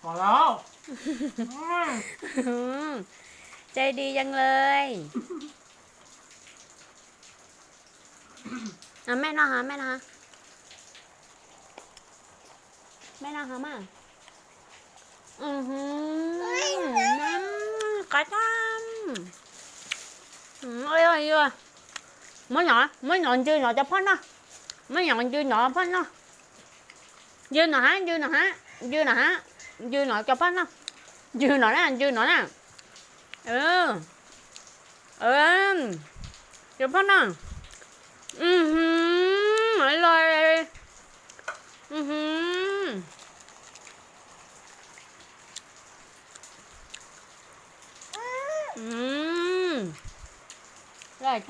พอแล้วอืมใจดียังเลยอะแม่นะฮะแม่นะฮะแม่นะฮะมาอือหือน้ำกระชังอืมอร่อยอยู่อะไม่หนอไม่หนอนจืดหนอจะพ่นนะไม่หนอนจืดหนอพ่นนะ dư nọ hả? Dư nọ hả? Dư nọ hả? Dư nọ cho phát nó dư nọ nè dư nọ nè ừ. Ừ. Cho phát nè ừ hứ mọi lời. Ừ hứ ừ. Rồi